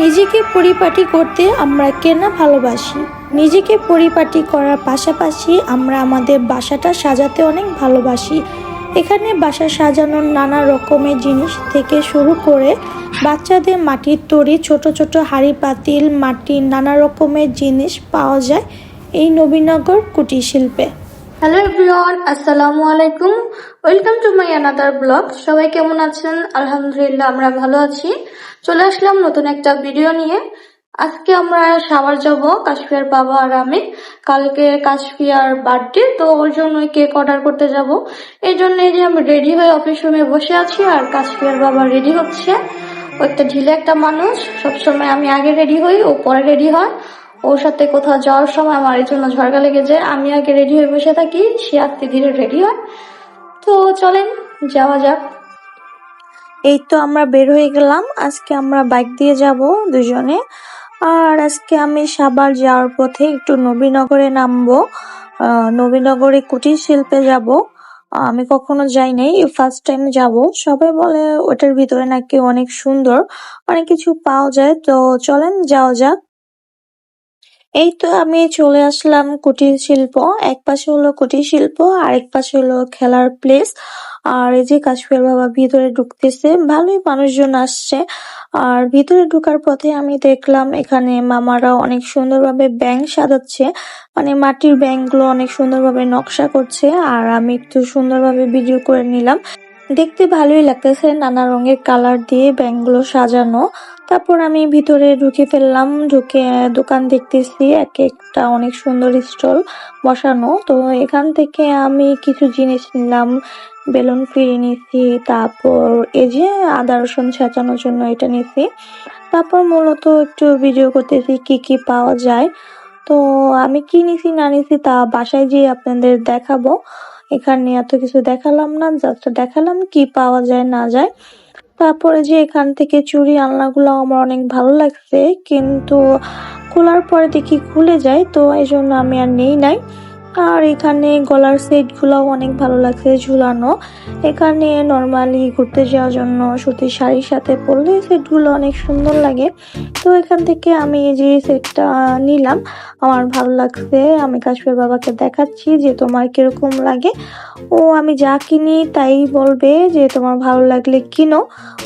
নিজেকে পরিপাটি করতে আমরা কেনা ভালোবাসি? নিজেকে পরিপাটি করার পাশাপাশি আমরা আমাদের বাসাটা সাজাতে অনেক ভালোবাসি। এখানে বাসা সাজানোর নানা রকমের জিনিস থেকে শুরু করে বাচ্চাদের মাটির তৈরি ছোট ছোট হাঁড়ি পাতিল, মাটির নানা রকমের জিনিস পাওয়া যায় এই নবীনগর কুটির শিল্পে। হ্যালো এভরিওয়ান আসসালামু আলাইকুম welcome to my another blog সবাই কেমন আছেন? আলহামদুলিল্লাহ, আমরা ভালো আছি। চলে আসলাম নতুন একটা ভিডিও নিয়ে। আজকে আমরা সাবার যাব কাশফিয়ার বাবা আর আমি। কালকে কাশফিয়ার বার্থডে তো ওর জন্য কেক অর্ডার করতে যাব। এই জন্য যে আমি রেডি হয়ে অফিস রুমে বসে আছি আর কাশফিয়ার বাবা রেডি হচ্ছে। ও একটা ঢিলে একটা মানুষ। সবসময় আমি আগে রেডি হই, ও পরে রেডি হয়। ওর সাথে কোথাও যাওয়ার সময় আমার এই জন্য ঝড়কা লেগে যায়। আমি আগে রেডি হয়ে বসে থাকি, সে আস্তে ধীরে রেডি হয়। তো চলেন, যাওয়া যাক। এই তো আমরা বের হয়ে গেলাম। আজকে আমরা বাইক দিয়ে যাব দুজনে। আর আজকে আমি সাবার যাওয়ার পথে একটু নবীনগরে নামবো। নবীনগরে কুটির শিল্পে যাব। আমি কখনো যাই নাই ফার্স্ট টাইম যাব। সবাই বলে ওটার ভিতরে নাকি অনেক সুন্দর, অনেক কিছু পাওয়া যায়। তো চলেন, যাওয়া যাক। এই তো আমি চলে আসলাম কুটির শিল্প। এক পাশে হলো কুটির শিল্প আর এক পাশে হলো খেলার প্লেস আর এই যে কাশ্মীর বাবা ভিতরে ঢুকতেছে, ভালোই মানুষজন আসছে। আর ভিতরে ঢুকার পথে আমি দেখলাম এখানে মামারা অনেক সুন্দরভাবে ব্যাংক সাজাচ্ছে। মানে মাটির ব্যাংকগুলো অনেক সুন্দরভাবে নকশা করছে। আর আমি একটু সুন্দরভাবে ভিডিও করে নিলাম। দেখতে ভালোই লাগতেছে নানা রঙের কালার দিয়ে ব্যাংকগুলো সাজানো। তারপর আমি ভিতরে ঢুকে ফেললাম, ঢুকে দোকান দেখতেছি, এক একটা অনেক সুন্দর স্টল বসানো। তো এখান থেকে আমি কিছু জিনিস নিলাম, বেলুন ফিরে নিছি, তারপর এই যে আদা রসুন সাজানোর জন্য এটা নিছি। তারপর মূলত একটু ভিডিও করতেছি, কি কি পাওয়া যায়। তো আমি কি নিছি, না নিছি তা বাসায় যেয়ে আপনাদের দেখাবো। এখানে এত কিছু দেখালাম না জাস্ট দেখালাম কি পাওয়া যায়, না যায়। তারপরে যে এখান থেকে চুরি আলনাগুলো আমার অনেক ভালো লাগছে, কিন্তু খোলার পরে দেখি খুলে যায়, তো এই জন্য আমি আর নেই নাই। আর এখানে গলার সেট গুলাও অনেক ভালো লাগছে ঝুলানো। এখানে নর্মালি ঘুরতে যাওয়ার জন্য সুতির শাড়ির সাথে পরলে সেটগুলো অনেক সুন্দর লাগে। তো এখান থেকে আমি এই যে সেটটা নিলাম, আমার ভালো লাগছে। আমি কাশ্মীর বাবাকে দেখাচ্ছি যে তোমার কীরকম লাগে। ও, আমি যা কিনি তাই বলবে যে তোমার ভালো লাগলে কিনো।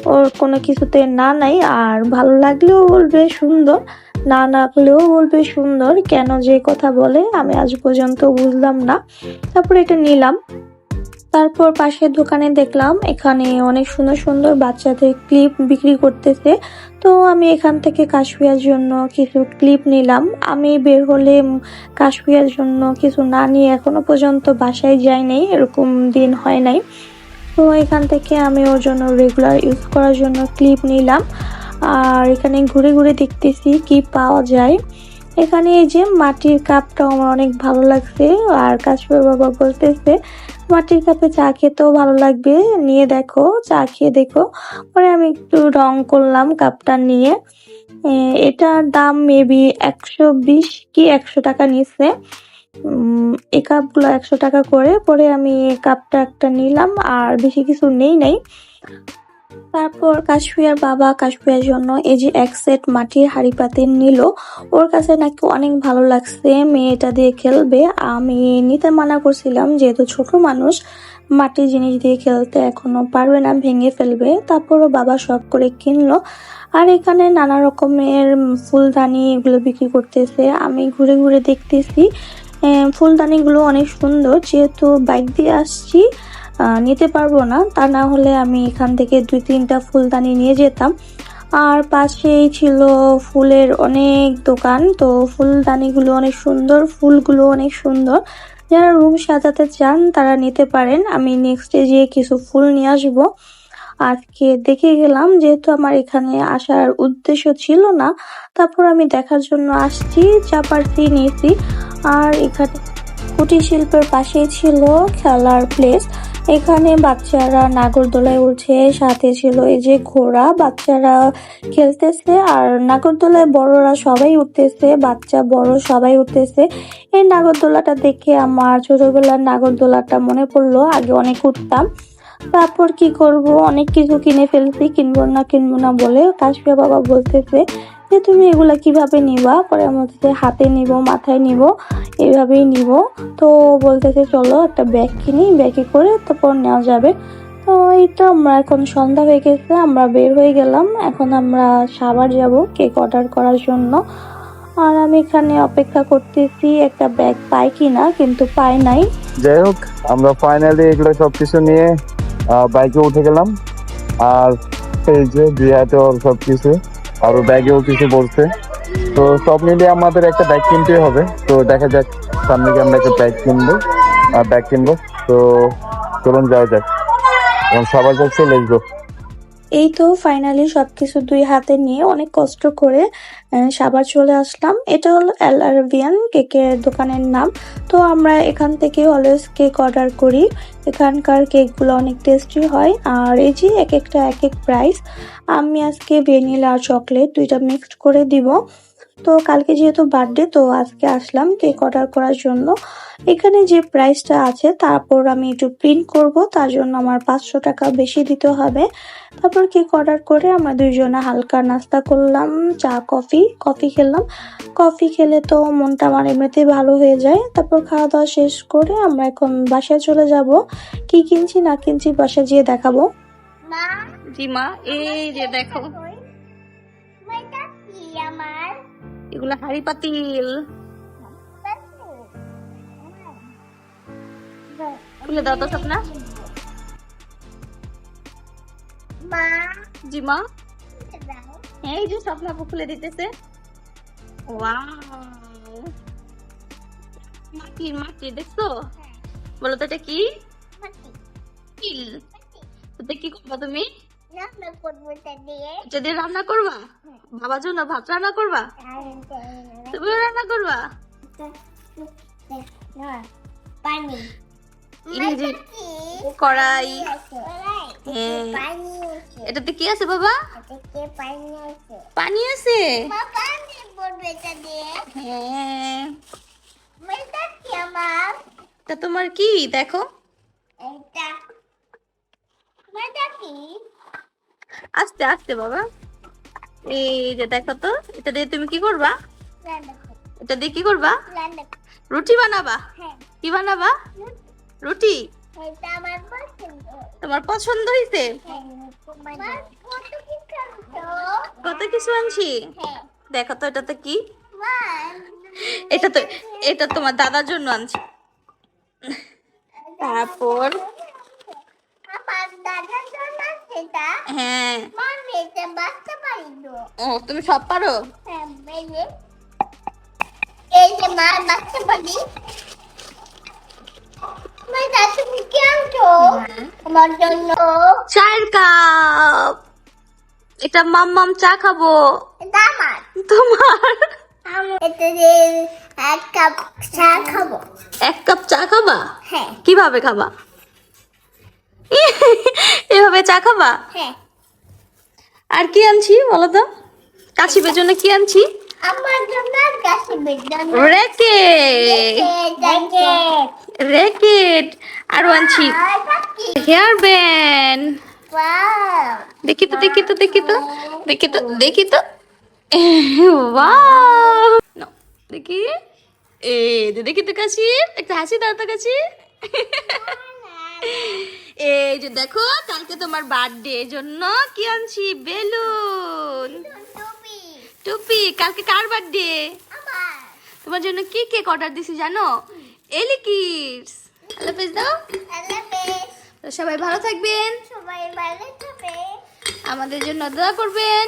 ওর কোনো কিছুতে না নাই, আর ভালো লাগলেও বলবে সুন্দর। না লাগলেও বলবে সুন্দর, কেন যে কথা বলে, আমি আজ পর্যন্ত বুঝলাম না। তারপর এটা নিলাম। তারপর পাশের দোকানে দেখলাম, এখানে অনেক সুন্দর সুন্দর বাচ্চাদের ক্লিপ বিক্রি করতেছে। তো আমি এখান থেকে কাশ্মীরের জন্য কিছু ক্লিপ নিলাম। আমি বের হলে কাশ্মীরের জন্য কিছু না নিয়ে এখনও পর্যন্ত বাসায় যাই নাই, এরকম দিন হয় নাই। তো এখান থেকে আমি ওর জন্য রেগুলার ইউজ করার জন্য ক্লিপ নিলাম। আর এখানে ঘুরে ঘুরে দেখতেছি কি পাওয়া যায়। এখানে এই যে মাটির কাপটাও আমার অনেক ভালো লাগছে। আর কাশ্মীর বাবা বলতেছে, মাটির কাপে চা খেতেও ভালো লাগবে। নিয়ে দেখো, চা খেয়ে দেখো। পরে আমি একটু রং করলাম কাপটা নিয়ে। এটার দাম মেবি একশো বিশ কি একশো টাকা নিচ্ছে। এই কাপগুলো একশো টাকা করে। পরে আমি কাপটা একটা নিলাম, আর বেশি কিছু নেই নাই। তারপর কাশ্মীর বাবা কাশ্মীরের জন্য এই যে এক সেট মাটির হাড়ি পাতিল নিল। ওর কাছে নাকি অনেক ভালো লাগছে, মেয়েটা দিয়ে খেলবে। আমি নিতে মানা করছিলাম, যেহেতু ছোট মানুষ, মাটির জিনিস দিয়ে খেলতে এখনও পারবে না, ভেঙে ফেলবে। তারপরও বাবা শখ করে কিনলো। আর এখানে নানা রকমের ফুলদানি এগুলো বিক্রি করতেছে। আমি ঘুরে ঘুরে দেখতেছি ফুলদানিগুলো অনেক সুন্দর, যেহেতু বাইক দিয়ে আসছি। নিতে পারব না। তা না হলে আমি এখান থেকে দুই তিনটা ফুলদানি নিয়ে যেতাম। আর পাশেই ছিল ফুলের অনেক দোকান। তো ফুলদানিগুলো অনেক সুন্দর, ফুলগুলো অনেক সুন্দর। যারা রুম সাজাতে চান তারা নিতে পারেন। আমি নেক্সট গিয়ে কিছু ফুল নিয়ে আসব। আজকে দেখে গেলাম, যেহেতু আমার এখানে আসার উদ্দেশ্য ছিল না, তারপর আমি দেখার জন্য আসছি, যা পারছি নিয়েছি। আর এখানে কুটির শিল্পের পাশেই ছিল খেলার প্লেস এখানে বাচ্চারা নাগরদোলায় উঠছে সাথে ছিল এই যে ঘোড়া, বাচ্চারা খেলতেছে আর নাগরদোলায় বড়রা সবাই উঠতেছে বাচ্চা বড় সবাই উঠতেছে এই নাগরদোলাটা দেখে আমার ছোটবেলার নাগরদোলাটা মনে পড়ল, আগে অনেক উঠতাম তারপর কি করব? অনেক কিছু কিনে ফেলছি, কিনবো না কিনবো না বলে কাশফিয়া বাবা বলতেছে যে তুমি এগুলা কীভাবে নিবা? পরে মধ্যে হাতে নিব, মাথায় নিব, এইভাবেই নিব। তো বলতেছে চলো একটা ব্যাগ কিনি ব্যাগে করে তারপর নেওয়া যাবে। তো এই তো আমরা এখন সন্ধ্যা হয়ে গেছে, আমরা বের হয়ে গেলাম। এখন আমরা সাবার যাব কেক অর্ডার করার জন্য। আর আমি এখানে অপেক্ষা করতেছি একটা ব্যাগ পাই কিনা, কিন্তু পাই নাই। যাই হোক, আমরা ফাইনালি এগুলো সবকিছু নিয়ে বাইকে উঠে গেলাম। আর এই যে বিয়াতে ওর সবকিছু। আর ওর ব্যাগেও কিছু বলছে। তো সব মিলিয়ে আমাদের একটা ব্যাগ কিনতে হবে। তো দেখা যাক সামনে গিয়ে আমরা একটা ব্যাগ কিনবো ব্যাগ কিনবো। তো চলুন যাওয়া যাক। এবং সবাই যাচ্ছে লিখব এই তো ফাইনালি সবকিছু দুই হাতে নিয়ে অনেক কষ্ট করে সাবার চলে আসলাম। এটা হলো এল আরবিয়ান কেকের দোকানের নাম। তো আমরা এখান থেকে অলওয়েজ কেক অর্ডার করি। এখানকার কেকগুলো অনেক টেস্টি হয়। আর এই যে এক একটা এক এক প্রাইস আমি আজকে ভ্যানিলা আর চকলেট দুইটা মিক্সড করে দিব। তো কালকে যেহেতু বার্থডে তো আজকে আসলাম কেক অর্ডার করার জন্য। এখানে যে প্রাইসটা আছে তারপর আমি একটু প্রিন্ট করব তার জন্য আমার পাঁচশো টাকা বেশি দিতে হবে। তারপর কেক অর্ডার করে আমরা দুইজনে হালকা নাস্তা করলাম চা কফি কফি খেলাম। কফি খেলে তো মনটা আমার এমনিতেই ভালো হয়ে যায়। তারপর খাওয়া দাওয়া শেষ করে আমরা এখন বাসায় চলে যাব। কি কিনছি না কিনছি বাসায় যেয়ে দেখাবো। জি মা এই যে দেখো। এগুলো হাড়ি পাতিল। খুলে দাও তো স্বপ্না। জি মা এই যে স্বপ্না খুলে দিতেছে। ওয়াও। মাটি মাটি দেখছ? বলো তো এটা কি? তিল। ওতে কি করবা তুমি? দিয়ে। রান্না করবা? বাবার জন্য ভাত রান্না করবা? তুমি রান্না করবা? কড়াই। এটাতে কি আছে বাবা? পানি আছে। তা তোমার কি? দেখো। এটা কি? আস্তে আস্তে বাবা। এই যে দেখো তো এটা দিয়ে তুমি কি করবা? এটা দিয়ে কি করবা? রুটি বানাবা? হ্যাঁ। কি বানাবা? রুটি? তোমার পছন্দ হয়েছে হ্যাঁ কত কিছু আনছো? হ্যাঁ। দেখো তো এটা তো কি এটা তো এটা তোমার দাদার জন্য আনছি। তারপর? দাদার জন্য সেটা হ্যাঁ। ও তুমি সব পারো? হ্যাঁ এই যে। মা পারি আমার জন্য। চায়ের কাপ। এটা মাম মাম চা খাব। তোমার? এক কাপ চা খাব। এক কাপ চা খাবা? হ্যাঁ। কীভাবে খাবা? চা খাবা? হ্যাঁ। আর কি আনছি বলো তো? কাশিবের জন্য কি আনছি? আমার জন্য বেদান র্যাকেট র্যাকেট আরও আনছি। Hair band. ওয়াও। দেখি তো দেখি তো দেখি তো। দেখি তো দেখি তো। ওয়াও। দেখি। এ দেখি তো কাশি। একটা হাসি দাও তো কাশি। এই যে দেখো কালকে তোমার বার্থডে জন্য কি আনছি? বেলুন। টুপি। কালকে কার বার্থডে তোমার জন্য কি কেক অর্ডার দিছি জানো? এলি কিডস আল্লাহ হাফেজ দাও। তো সবাই ভালো থাকবেন। সবাই ভালো থাকবে আমাদের জন্য দোয়া করবেন।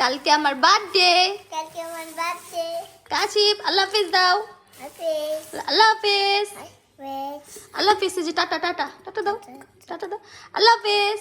কালকে আমার বার্থডে কালকে আমার বার্থডে কাশিপ আল্লাহ হাফেজ দাও। হাফেজ। আল্লাহ হাফেজ। আল্লাহ হাফিজ যে টাটা টাটা টাটা দাও টাটা দাও আল্লাহ হাফিজ